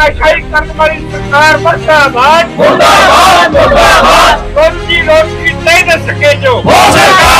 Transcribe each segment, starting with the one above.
ਧੱਕਾਸ਼ਾਹੀ ਕਰਨ ਵਾਲੀ ਸਰਕਾਰ ਮੁਰਦਾਬਾਦ ਮੁਰਦਾਬਾਦ ਮੁਰਦਾਬਾਦ। ਕੋਈ ਰੋਟੀ ਨਹੀਂ ਦੇ ਸਕੇ ਜੋ। ਹੋ ਸਰਕਾਰ!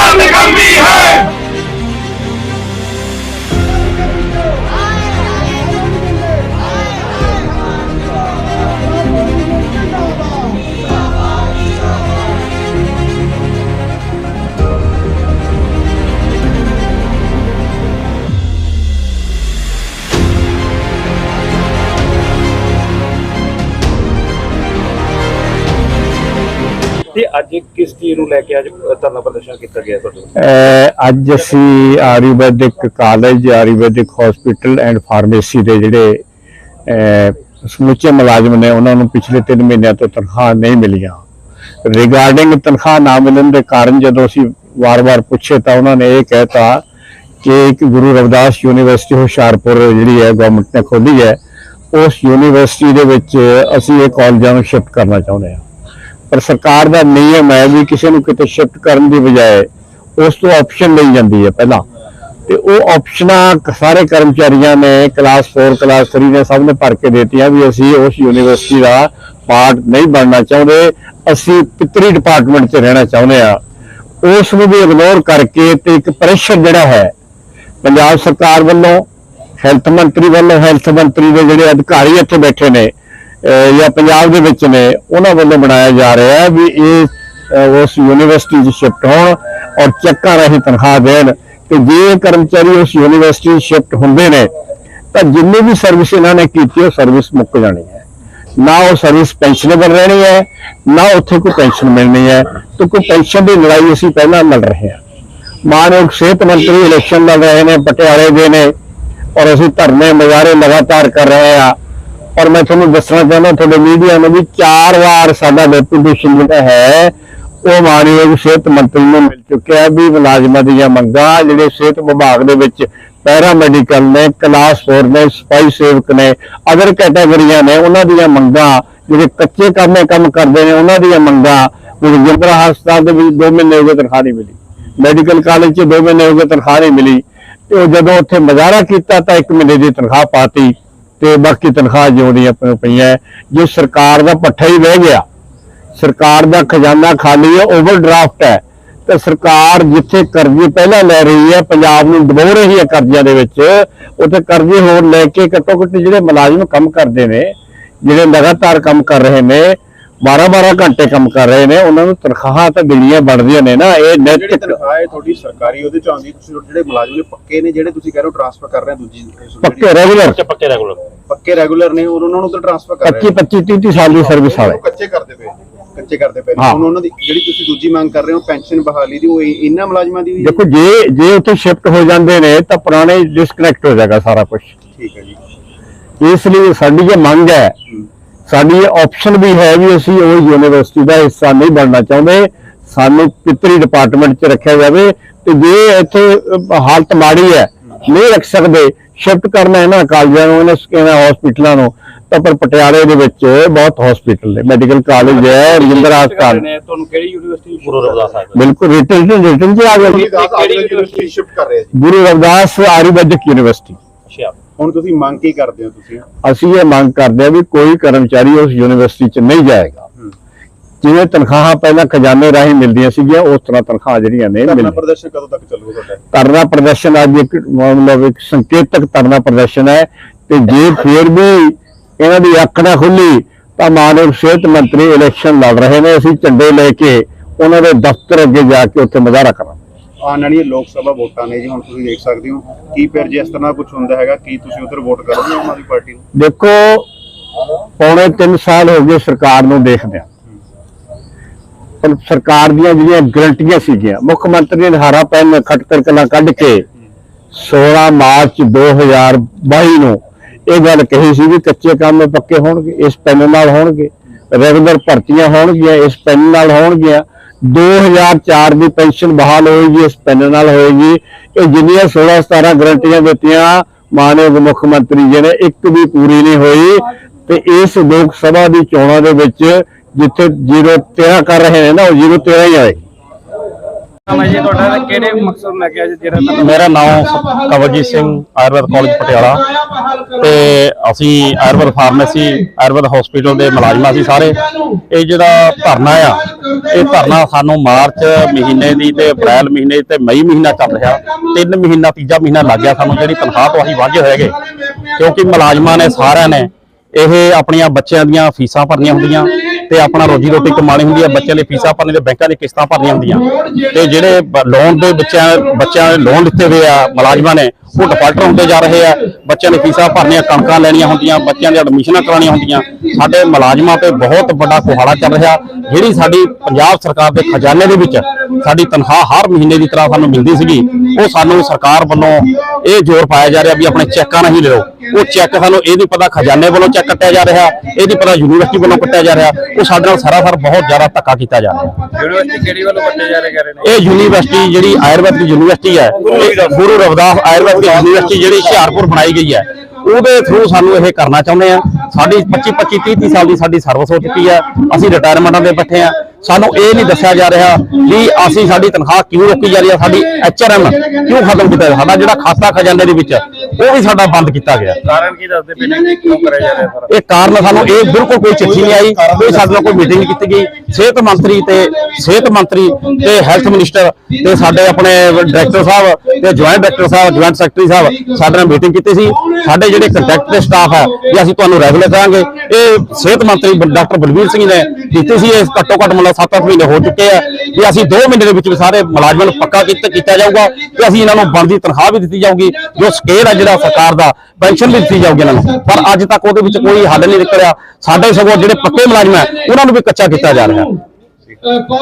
ਤੇ ਅੱਜ ਕਿਸ ਚੀਜ਼ ਨੂੰ ਲੈ ਕੇ ਅੱਜ ਧਰਨਾ ਪ੍ਰਦਰਸ਼ਨ ਕੀਤਾ ਗਿਆ ਤੁਹਾਡੇ ਅੱਜ ਅਸੀਂ Ayurvedic college, Ayurvedic hospital and pharmacy ਦੇ ਜਿਹੜੇ ਸਮੁੱਚੇ ਮੁਲਾਜ਼ਮ ਨੇ, ਉਹਨਾਂ ਨੂੰ ਪਿਛਲੇ 3 ਮਹੀਨਿਆਂ ਤੋਂ ਤਨਖਾਹ ਨਹੀਂ ਮਿਲੀਆਂ। ਰਿਗਾਰਡਿੰਗ ਤਨਖਾਹ ਨਾ ਮਿਲਣ ਦੇ ਕਾਰਨ ਜਦੋਂ ਅਸੀਂ ਵਾਰ-ਵਾਰ ਪੁੱਛੇ ਤਾਂ ਉਹਨਾਂ ਨੇ ਇਹ ਕਹਿਤਾ ਕਿ ਇੱਕ ਗੁਰੂ ਰਵਿਦਾਸ ਯੂਨੀਵਰਸਿਟੀ ਹੁਸ਼ਿਆਰਪੁਰ ਜਿਹੜੀ ਹੈ ਗਵਰਨਮੈਂਟ ਨੇ ਖੋਲੀ ਹੈ, ਉਸ ਯੂਨੀਵਰਸਿਟੀ ਦੇ ਵਿੱਚ ਅਸੀਂ ਇਹ ਕਾਲਜਾਂ ਨੂੰ ਸ਼ਿਫਟ ਕਰਨਾ ਚਾਹੁੰਦੇ ਹਾਂ। ਪਰ ਸਰਕਾਰ ਦਾ ਨਿਯਮ ਹੈ ਵੀ ਕਿਸੇ ਨੂੰ ਕਿਤੇ ਸ਼ਿਫਟ ਕਰਨ ਦੀ ਬਜਾਏ ਉਸ ਤੋਂ ਆਪਸ਼ਨ ਲਈ ਜਾਂਦੀ ਹੈ ਪਹਿਲਾਂ। ਤੇ ਉਹ ਆਪਸ਼ਨਾਂ ਸਾਰੇ ਕਰਮਚਾਰੀਆਂ ਨੇ ਕਲਾਸ 4 ਕਲਾਸ 3 ਨੇ ਸਭ ਨੇ ਭਰ ਕੇ ਦਿੱਤੀਆਂ ਵੀ ਅਸੀਂ ਉਸ ਯੂਨੀਵਰਸਿਟੀ ਦਾ ਪਾਰਟ ਨਹੀਂ ਬਣਨਾ ਚਾਹੁੰਦੇ, ਅਸੀਂ ਪਿਤਰੀ ਡਿਪਾਰਟਮੈਂਟ 'ਚ ਰਹਿਣਾ ਚਾਹੁੰਦੇ ਆ ਉਸ ਨੂੰ ਵੀ ਇਗਨੋਰ ਕਰਕੇ ਤੇ ਇੱਕ ਪ੍ਰੈਸ਼ਰ ਜਿਹੜਾ ਹੈ, ਪੰਜਾਬ ਸਰਕਾਰ ਵੱਲੋਂ ਹੈਲਥ ਮੰਤਰੀ ਵੱਲੋਂ ਹੈਲਥ ਮੰਤਰੀ ਦੇ ਜਿਹੜੇ ਅਧਿਕਾਰੀ ਇੱਥੇ ਬੈਠੇ ਨੇ ਜਾਂ ਪੰਜਾਬ ਦੇ ਵਿੱਚ ਨੇ, ਉਹਨਾਂ ਵੱਲੋਂ ਬਣਾਇਆ ਜਾ ਰਿਹਾ ਹੈ ਵੀ ਇਹ ਉਸ ਯੂਨੀਵਰਸਿਟੀ 'ਚ ਸ਼ਿਫਟ ਹੋਣ ਔਰ ਚੱਕਾਂ ਰਾਹੀਂ ਤਨਖਾਹ ਦੇਣ ਤੇ ਜੇ ਇਹ ਕਰਮਚਾਰੀ ਉਸ ਯੂਨੀਵਰਸਿਟੀ 'ਚ ਸ਼ਿਫਟ ਹੁੰਦੇ ਨੇ, ਤਾਂ ਜਿੰਨੀ ਵੀ ਸਰਵਿਸ ਇਹਨਾਂ ਨੇ ਕੀਤੀ, ਉਹ ਸਰਵਿਸ ਮੁੱਕ ਜਾਣੀ ਹੈ। ਨਾ ਉਹ ਸਰਵਿਸ ਪੈਨਸ਼ਨੇਬਲ ਰਹਿਣੀ ਹੈ, ਨਾ ਉੱਥੇ ਕੋਈ ਪੈਨਸ਼ਨ ਮਿਲਣੀ ਹੈ, ਤੇ ਕੋਈ ਪੈਨਸ਼ਨ ਦੀ ਲੜਾਈ ਅਸੀਂ ਪਹਿਲਾਂ ਲੜ ਰਹੇ ਹਾਂ। ਮਾਨਯੋਗ ਸਿਹਤ ਮੰਤਰੀ ਇਲੈਕਸ਼ਨ ਲੜ ਰਹੇ ਨੇ, ਪਟਿਆਲੇ ਦੇ ਨੇ, ਔਰ ਅਸੀਂ ਧਰਨੇ ਮੁਜ਼ਾਹਰੇ ਲਗਾਤਾਰ ਕਰ ਰਹੇ ਆ ਔਰ ਮੈਂ ਤੁਹਾਨੂੰ ਦੱਸਣਾ ਚਾਹੁੰਦਾ ਤੁਹਾਡੇ ਮੀਡੀਆ ਨੂੰ ਵੀ ਚਾਰ ਵਾਰ ਸਾਡਾ ਡੈਪੂਟੇਸ਼ਨ ਜਿਹੜਾ ਹੈ, ਉਹ ਮਾਨਯੋਗ ਸਿਹਤ ਮੰਤਰੀ ਨੂੰ ਮਿਲ ਚੁੱਕਿਆ ਵੀ ਮੁਲਾਜ਼ਮਾਂ ਦੀਆਂ ਮੰਗਾਂ, ਜਿਹੜੇ ਸਿਹਤ ਵਿਭਾਗ ਦੇ ਵਿੱਚ ਪੈਰਾ ਮੈਡੀਕਲ ਨੇ ਕਲਾਸ 4 ਨੇ, ਸਫ਼ਾਈ ਸੇਵਕ ਨੇ ਅਦਰ ਕੈਟਾਗਰੀਆਂ ਨੇ, ਉਹਨਾਂ ਦੀਆਂ ਮੰਗਾਂ, ਜਿਹੜੇ ਕੱਚੇ ਕੰਮੇ ਕੰਮ ਕਰਦੇ ਨੇ, ਉਹਨਾਂ ਦੀਆਂ ਮੰਗਾਂ ਰਜਿੰਦਰਾ ਹਸਪਤਾਲ ਦੇ ਵਿੱਚ 2 ਮਹੀਨੇ ਹੋ ਗਏ ਤਨਖਾਹ ਨਹੀਂ ਮਿਲੀ ਮੈਡੀਕਲ ਕਾਲਜ 'ਚ 2 ਮਹੀਨੇ ਹੋ ਗਏ ਤਨਖਾਹ ਨਹੀਂ ਮਿਲੀ, ਤੇ ਉਹ ਜਦੋਂ ਉੱਥੇ ਮੁਜ਼ਾਹਰਾ ਕੀਤਾ ਤਾਂ 1 ਮਹੀਨੇ ਦੀ ਤਨਖਾਹ ਪਾਤੀ। ਤੇ ਬਾਕੀ ਤਨਖਾਹ ਜਿਉਂਦੀਆਂ ਪ- ਪਈਆਂ ਜੇ ਸਰਕਾਰ ਦਾ ਪੱਠਾ ਹੀ ਰਹਿ ਗਿਆ, ਸਰਕਾਰ ਦਾ ਖਜ਼ਾਨਾ ਖਾਲੀ ਹੈ ਓਵਰਡਰਾਫਟ ਹੈ, ਤਾਂ ਸਰਕਾਰ ਜਿੱਥੇ ਕਰਜ਼ੇ ਪਹਿਲਾਂ ਲੈ ਰਹੀ ਹੈ, ਪੰਜਾਬ ਨੂੰ ਡੁਬੋ ਰਹੀ ਹੈ ਕਰਜ਼ਿਆਂ ਦੇ ਵਿੱਚ, ਉੱਥੇ ਕਰਜ਼ੇ ਹੋਰ ਲੈ ਕੇ ਘੱਟੋ ਘੱਟ ਜਿਹੜੇ ਮੁਲਾਜ਼ਮ ਕੰਮ ਕਰਦੇ ਨੇ, ਜਿਹੜੇ ਲਗਾਤਾਰ ਕੰਮ ਕਰ ਰਹੇ ਨੇ 12-12 ਘੰਟੇ ਕੰਮ ਕਰ ਰਹੇ ਨੇ ਉਹਨਾਂ ਨੂੰ ਤਨਖਾਹਾਂ ਤਾਂ ਦੇਣੀਆਂ ਬਣਦੀਆਂ ਨੇ ਨਾ ਇਹ ਜਿਹੜੀ ਨੈਤਿਕ ਤਨਖਾਹ ਹੈ ਤੁਹਾਡੀ ਸਰਕਾਰੀ ਉਹਦੇ ਚ ਆਉਂਦੀ ਤੁਸੀਂ ਜਿਹੜੇ ਮੁਲਾਜ਼ਮ ਨੇ ਪੱਕੇ ਨੇ ਜਿਹੜੇ ਤੁਸੀਂ ਕਹਿ ਰਹੇ ਹੋ ਟ੍ਰਾਂਸਫਰ ਕਰ ਰਹੇ ਹੋ ਦੂਜੀ ਪੱਕੇ ਰੈਗੂਲਰ ਅੱਛਾ ਪੱਕੇ ਰੈਗੂਲਰ ਪੱਕੇ ਰੈਗੂਲਰ ਨੇ ਔਰ ਉਹਨਾਂ ਨੂੰ ਤਾਂ ਟ੍ਰਾਂਸਫਰ ਕਰ ਰਹੇ 25 25 30 ਸਾਲ ਦੀ ਸਰਵਿਸ ਵਾਲੇ। ਉਹ ਕੱਚੇ ਕਰਦੇ ਪਏ ਕੱਚੇ ਕਰਦੇ ਪਏ ਨੇ। ਹਾਂ। ਹੁਣ ਉਹਨਾਂ ਦੀ ਜਿਹੜੀ ਤੁਸੀਂ ਦੂਜੀ ਮੰਗ ਕਰ ਰਹੇ ਹੋ ਪੈਨਸ਼ਨ ਬਹਾਲੀ ਦੀ ਉਹ ਇਹ- ਇਹਨਾਂ ਮੁਲਾਜ਼ਮਾਂ ਦੀ ਵੀ ਦੇਖੋ ਜੇ ਜੇ ਉੱਥੇ ਸ਼ਿਫਟ ਹੋ ਜਾਂਦੇ ਨੇ ਤਾਂ ਪੁਰਾਣੇ ਡਿਸਕਨੈਕਟ ਹੋ ਜਾਏਗਾ ਸਾਰਾ ਕੁਝ ਠੀਕ ਹੈ ਜੀ। ਇਸ ਲਈ ਸਾਡੀ ਇਹ ਮੰਗ ਹੈ। ਸਾਡੀ ਇਹ ਆਪਸ਼ਨ ਵੀ ਹੈ ਵੀ ਅਸੀਂ ਉਹ ਯੂਨੀਵਰਸਿਟੀ ਦਾ ਹਿੱਸਾ ਨਹੀਂ ਬਣਨਾ ਚਾਹੁੰਦੇ। ਸਾਨੂੰ ਪਿਤਰੀ ਡਿਪਾਰਟਮੈਂਟ 'ਚ ਰੱਖਿਆ ਜਾਵੇ ਤੇ ਜੇ ਇੱਥੇ ਹਾਲਤ ਮਾੜੀ ਹੈ ਨਹੀਂ ਰੱਖ ਸਕਦੇ ਸ਼ਿਫਟ ਕਰਨਾ ਇਹਨਾਂ ਕਾਲਜਾਂ ਨੂੰ ਇਹਨਾਂ ਇਹਨਾਂ ਹਸਪੀਟਲਾਂ ਨੂੰ ਤਾਂ ਪਰ ਪਟਿਆਲੇ ਦੇ ਵਿੱਚ ਬਹੁਤ ਹਸਪੀਟਲ ਨੇ ਮੈਡੀਕਲ ਕਾਲਜ ਹੈ ਰਜਿੰਦਰ ਹਸਪਤਾਲ। ਨੇ ਤੁਹਾਨੂੰ ਕਿਹੜੀ ਯੂਨੀਵਰਸਿਟੀ ਗੁਰੂ ਰਵਿਦਾਸ ਸਾਹਿਬ। ਬਿਲਕੁਲ ਰਿਟਨ ਰਿਟਨ 'ਚ ਆ ਗਿਆ। ਜੀ। ਕਿਹੜੀ ਯੂਨੀਵਰਸਿਟੀ ਸ਼ਿਫਟ ਕਰ ਰਹੇ ਆ ਜੀ ਗੁਰੂ ਰਵਿਦਾਸ ਆਯੁਰਵੈਦਿਕ ਯੂਨੀਵਰਸਿਟੀ ਅੱਛਾ। ਹੁਣ ਤੁਸੀਂ ਮੰਗ ਕੀ ਕਰਦੇ ਹੋ ਤੁਸੀਂ? ਅਸੀਂ ਇਹ ਮੰਗ ਕਰਦੇ ਹਾਂ ਵੀ ਕੋਈ ਕਰਮਚਾਰੀ ਉਸ ਯੂਨੀਵਰਸਿਟੀ 'ਚ ਨਹੀਂ ਜਾਏਗਾ। ਜਿਵੇਂ ਤਨਖਾਹਾਂ ਪਹਿਲਾਂ ਖਜ਼ਾਨੇ ਰਾਹੀਂ ਮਿਲਦੀਆਂ ਸੀਗੀਆਂ ਉਸ ਤਰ੍ਹਾਂ ਤਨਖਾਹਾਂ ਜਿਹੜੀਆਂ ਨੇ ਧਰਨਾ ਮਿਲਦੀਆਂ। ਪ੍ਰਦਰਸ਼ਨ ਕਦੋਂ ਤੱਕ ਚੱਲੂਗਾ ਤੁਹਾਡਾ? ਧਰਨਾ ਪ੍ਰਦਰਸ਼ਨ ਅੱਜ ਇੱਕ ਮਤਲਬ ਇੱਕ ਸੰਕੇਤਕ ਧਰਨਾ ਪ੍ਰਦਰਸ਼ਨ ਹੈ ਤੇ ਜੇ ਫੇਰ ਵੀ ਇਹਨਾਂ ਦੀ ਅੱਖ ਨਾ ਖੁੱਲੀ ਤਾਂ ਮਾਨਵ ਸਿਹਤ ਮੰਤਰੀ ਇਲੈਕਸ਼ਨ ਲੜ ਰਹੇ ਨੇ। ਅਸੀਂ ਝੰਡੇ ਲੈ ਕੇ ਉਹਨਾਂ ਦੇ ਦਫ਼ਤਰ ਅੱਗੇ ਜਾ ਕੇ ਉੱਥੇ ਮੁਜ਼ਾਹਰਾ ਕਰਾਂਗੇ। ਆਉਣ ਵਾਲੀਆਂ ਲੋਕ ਸਭਾ ਵੋਟਾਂ ਨੇ ਜੀ, ਹੁਣ ਤੁਸੀਂ ਦੇਖ ਸਕਦੇ ਹੋ। ਕੀ ਫਿਰ ਜੇ ਇਸ ਤਰ੍ਹਾਂ ਕੁਝ ਹੁੰਦਾ ਹੈਗਾ, ਕੀ ਤੁਸੀਂ ਉਧਰ ਵੋਟ ਕਰੋਗੇ ਉਹਨਾਂ ਦੀ ਪਾਰਟੀ ਨੂੰ? ਦੇਖੋ, ਪੌਣੇ 3 ਸਾਲ ਹੋ ਗਏ ਸਰਕਾਰ ਨੂੰ ਦੇਖਦਿਆਂ। ਪਰ ਸਰਕਾਰ ਦੀਆਂ ਜਿਹੜੀਆਂ ਗਰੰਟੀਆਂ ਸੀਗੀਆਂ, ਮੁੱਖ ਮੰਤਰੀ ਨੇ ਹਾਰਾ ਪੈਨ ਖਟਕਰ ਕਲਾ ਕੱਢ ਕੇ 16 ਮਾਰਚ 2022 ਨੂੰ ਇਹ ਗੱਲ ਕਹੀ ਸੀ ਵੀ ਕੱਚੇ ਕੰਮ ਪੱਕੇ ਹੋਣਗੇ, ਇਸ ਪੈਨ ਨਾਲ ਹੋਣਗੇ ਰੈਗੂਲਰ ਭਰਤੀਆਂ ਹੋਣਗੀਆਂ, ਇਸ ਪੈਨ ਨਾਲ ਹੋਣਗੀਆਂ। 2004 ਦੀ ਪੈਨਸ਼ਨ ਬਹਾਲ ਹੋਏਗੀ, ਇਸ ਪੈਨ ਨਾਲ ਹੋਏਗੀ। ਇਹ ਜਿੰਨੀਆਂ 16 17 ਗਰੰਟੀਆਂ ਦਿੱਤੀਆਂ ਮਾਨਯੋਗ ਮੁੱਖ ਮੰਤਰੀ ਜੀ ਨੇ, ਇੱਕ ਵੀ ਪੂਰੀ ਨਹੀਂ ਹੋਈ। ਤੇ ਇਸ ਲੋਕ ਸਭਾ ਦੀ ਚੋਣਾਂ ਦੇ ਵਿੱਚ ਜਿੱਥੇ 013 ਕਰ ਰਹੇ ਨੇ ਨਾ, ਉਹ 013 ਹੀ ਆਏਗੀ ਨਾਮ ਹੈ ਜੀ ਤੁਹਾਡਾ ਤੇ ਕਿਹੜੇ ਮਕਸਦ ਲੈ ਕੇ ਅੱਜ ਜਿਹੜਾ ਤੁਹਾਨੂੰ ਮੇਰਾ ਨਾਮ ਕਵਲਜੀਤ ਸਿੰਘ ਆਯੁਰਵੈਦ ਕਾਲਜ ਪਟਿਆਲਾ। ਤੇ ਅਸੀਂ ਆਯੁਰਵੇਦ ਫਾਰਮੇਸੀ ਆਯੁਰਵੇਦ ਹਸਪੀਟਲ ਦੇ ਮੁਲਾਜ਼ਮ ਅਸੀਂ ਸਾਰੇ। ਇਹ ਜਿਹੜਾ ਧਰਨਾ ਆ ਇਹ ਧਰਨਾ ਸਾਨੂੰ ਮਾਰਚ ਮਹੀਨੇ ਦੀ ਤੇ ਅਪ੍ਰੈਲ ਮਹੀਨੇ ਤੇ ਮਈ ਮਹੀਨਾ ਚੱਲ ਰਿਹਾ। ਤਿੰਨ ਮਹੀਨਾ ਤੀਜਾ ਮਹੀਨਾ ਲੱਗ ਗਿਆ ਸਾਨੂੰ ਜਿਹੜੀ ਤਨਖਾਹ ਤੋਂ ਅਸੀਂ ਵਾਂਝੇ ਹੋਏਗੇ ਕਿਉਂਕਿ ਮੁਲਾਜ਼ਮਾਂ ਨੇ ਸਾਰਿਆਂ ਨੇ ਇਹ ਆਪਣੀਆਂ ਬੱਚਿਆਂ ਦੀਆਂ ਫੀਸਾਂ ਭਰਨੀਆਂ ਹੁੰਦੀਆਂ ਤੇ ਆਪਣਾ ਰੋਜੀ ਰੋਟੀ ਕਮਾਣੀ ਹੁੰਦੀ ਹੈ ਬੱਚਿਆਂ ਲਈ ਫੀਸਾਂ ਭਰਨੀ ਤੇ ਬੈਂਕਾਂ ਦੀ ਕਿਸ਼ਤਾਂ ਭਰਨੀਆਂ ਹੁੰਦੀਆਂ। ਤੇ ਜਿਹੜੇ ਲੋਨ ਦੇ ਬੱਚਿਆਂ ਬੱਚਿਆਂ ਨੇ ਲੋਨ ਲਿੱਤੇ ਹੋਏ ਆ, ਮੁਲਾਜ਼ਮਾਂ ਨੇ, ਉਹ ਡਿਫਾਲਟਰ ਹੁੰਦੇ ਜਾ ਰਹੇ ਆ। ਬੱਚਿਆਂ ਦੀ ਫੀਸਾਂ ਭਰਨੀਆਂ, ਕਣਕਾਂ ਲੈਣੀਆਂ ਹੁੰਦੀਆਂ, ਬੱਚਿਆਂ ਦੀਆਂ ਐਡਮਿਸ਼ਨਾਂ ਕਰਾਉਣੀਆਂ ਹੁੰਦੀਆਂ। ਸਾਡੇ ਮੁਲਾਜ਼ਮਾਂ ਤੇ ਬਹੁਤ ਵੱਡਾ ਕੁਹਾੜਾ ਚੱਲ ਰਿਹਾ। ਜਿਹੜੀ ਸਾਡੀ ਪੰਜਾਬ ਸਰਕਾਰ ਦੇ ਖਜ਼ਾਨੇ ਦੇ ਵਿੱਚ ਸਾਡੀ ਤਨਖਾਹ ਹਰ ਮਹੀਨੇ ਦੀ ਤਰ੍ਹਾਂ ਸਾਨੂੰ ਮਿਲਦੀ ਸੀਗੀ, ਉਹ ਸਾਨੂੰ ਸਰਕਾਰ ਵੱਲੋਂ ਇਹ ਜ਼ੋਰ ਪਾਇਆ ਜਾ ਰਿਹਾ ਵੀ ਆਪਣੇ ਚੈੱਕਾਂ ਨਾਲ ਹੀ ਲਿਓ। ਉਹ ਚੈੱਕ ਸਾਨੂੰ ਇਹ ਨਹੀਂ ਪਤਾ ਖਜ਼ਾਨੇ ਵੱਲੋਂ ਚੈੱਕ ਕੱਟਿਆ ਜਾ ਰਿਹਾ ਇਹ ਨਹੀਂ ਪਤਾ ਯੂਨੀਵਰਸਿਟੀ ਵੱਲੋਂ ਕੱਟਿਆ ਜਾ ਰਿਹਾ ਉਹ ਸਾਡੇ ਨਾਲ ਸਰਾਸਰ ਬਹੁਤ ਜ਼ਿਆਦਾ ਧੱਕਾ ਕੀਤਾ ਜਾ ਰਿਹਾ। ਯੂਨੀਵਰਸਿਟੀ ਕਿਹੜੀ ਵੱਲੋਂ ਕੱਟੇ ਜਾ ਰਹੇ ਕਰੇ ਨੇ? ਇਹ ਯੂਨੀਵਰਸਿਟੀ ਜਿਹੜੀ ਆਯੁਰਵੈਦਿਕ ਯੂਨੀਵਰਸਿਟੀ ਹੈ ਗੁਰੂ ਰਵਿਦਾਸ। ਆਯੁਰਵੈਦਿਕ ਯੂਨੀਵਰਸਿਟੀ ਜਿਹੜੀ ਹੁਸ਼ਿਆਰਪੁਰ ਬਣਾਈ ਗਈ ਹੈ ਉਹਦੇ ਥਰੂ ਸਾਨੂੰ ਇਹ ਕਰਨਾ ਚਾਹੁੰਦੇ ਆ ਸਾਡੀ 25 25 30 30 ਸਾਲ ਦੀ ਸਾਡੀ ਸਰਵਿਸ ਹੋ ਚੁੱਕੀ ਹੈ ਅਸੀਂ ਰਿਟਾਇਰਮੈਂਟਾਂ ਤੇ ਬੈਠੇ ਆ ਸਾਨੂੰ ਇਹ ਨਹੀਂ ਦੱਸਿਆ ਜਾ ਰਿਹਾ ਵੀ ਅਸੀਂ ਸਾਡੀ ਤਨਖਾਹ ਕਿਉਂ ਰੋਕੀ ਜਾ ਰਹੀ ਹੈ ਸਾਡੀ ਐਚਆਰਐਮ ਕਿਉਂ ਖਤਮ ਕੀਤਾ? ਸਾਡਾ ਜਿਹੜਾ ਖਾਤਾ ਖਜ਼ਾਨੇ ਦੇ ਵਿੱਚ ਉਹ ਵੀ ਸਾਡਾ ਬੰਦ ਕੀਤਾ ਗਿਆ। ਕਾਰਨ ਕੀ ਦੱਸਦੇ ਪਏ ਨੇ ਕਿਉਂ ਕਰਿਆ ਜਾ ਰਿਹਾ ਸਾਰਾ? ਇਹ ਕਾਰਨ ਸਾਨੂੰ ਇਹ ਬਿਲਕੁਲ ਕੋਈ ਚਿੱਠੀ ਨਹੀਂ ਆਈ ਕੋਈ ਸਾਡੇ ਨਾਲ ਕੋਈ ਮੀਟਿੰਗ ਨਹੀਂ ਕੀਤੀ ਗਈ। ਸਿਹਤ ਮੰਤਰੀ ਤੇ ਸਿਹਤ ਮੰਤਰੀ ਤੇ ਹੈਲਥ ਮਿਨਿਸਟਰ ਤੇ ਸਾਡੇ ਆਪਣੇ ਡਾਇਰੈਕਟਰ ਸਾਹਿਬ ਤੇ joint director sahib joint secretary sahib ਸਾਡੇ ਨਾਲ ਮੀਟਿੰਗ ਕੀਤੀ ਸੀ। ਸਾਡੇ ਜਿਹੜੇ ਕੰਟੈਕਟ ਦੇ ਸਟਾਫ ਹੈ ਵੀ ਅਸੀਂ ਤੁਹਾਨੂੰ ਰੈਗੂਲਰ ਕਰਾਂਗੇ। ਇਹ ਸਿਹਤ ਮੰਤਰੀ ਡਾਕਟਰ ਬਲਵੀਰ ਸਿੰਘ ਨੇ ਕੀਤੀ ਸੀ। ਇਹ ਘੱਟੋ ਘੱਟ ਮਤਲਬ 7-8 ਮਹੀਨੇ ਹੋ ਚੁੱਕੇ ਆ। ਵੀ ਅਸੀਂ 2 ਮਹੀਨੇ ਦੇ ਵਿੱਚ ਵੀ ਸਾਰੇ ਮੁਲਾਜ਼ਮਾਂ ਨੂੰ ਪੱਕਾ ਕੀਤਾ ਜਾਊਗਾ ਤੇ ਅਸੀਂ ਇਹਨਾਂ ਨੂੰ ਬਣਦੀ ਤਨਖਾਹ ਵੀ ਦਿੱਤੀ ਜਾਊਗੀ, ਜੋ ਸਕੇਲ ਹੈ ਜਿਹੜਾ ਸਰਕਾਰ ਦਾ, ਪੈਨਸ਼ਨ ਵੀ ਦਿੱਤੀ ਜਾਊਗੀ ਇਹਨਾਂ ਨੂੰ। ਪਰ ਅੱਜ ਤੱਕ ਉਹਦੇ ਵਿੱਚ ਕੋਈ ਹੱਲ ਨਹੀਂ ਨਿਕਲਿਆ। ਸਾਡੇ ਸਗੋਂ ਜਿਹੜੇ ਪੱਕੇ ਮੁਲਾਜ਼ਮ ਹੈ ਉਹਨਾਂ ਨੂੰ ਵੀ ਕੱਚਾ ਕੀਤਾ ਜਾ ਰਿਹਾ। Então, é, para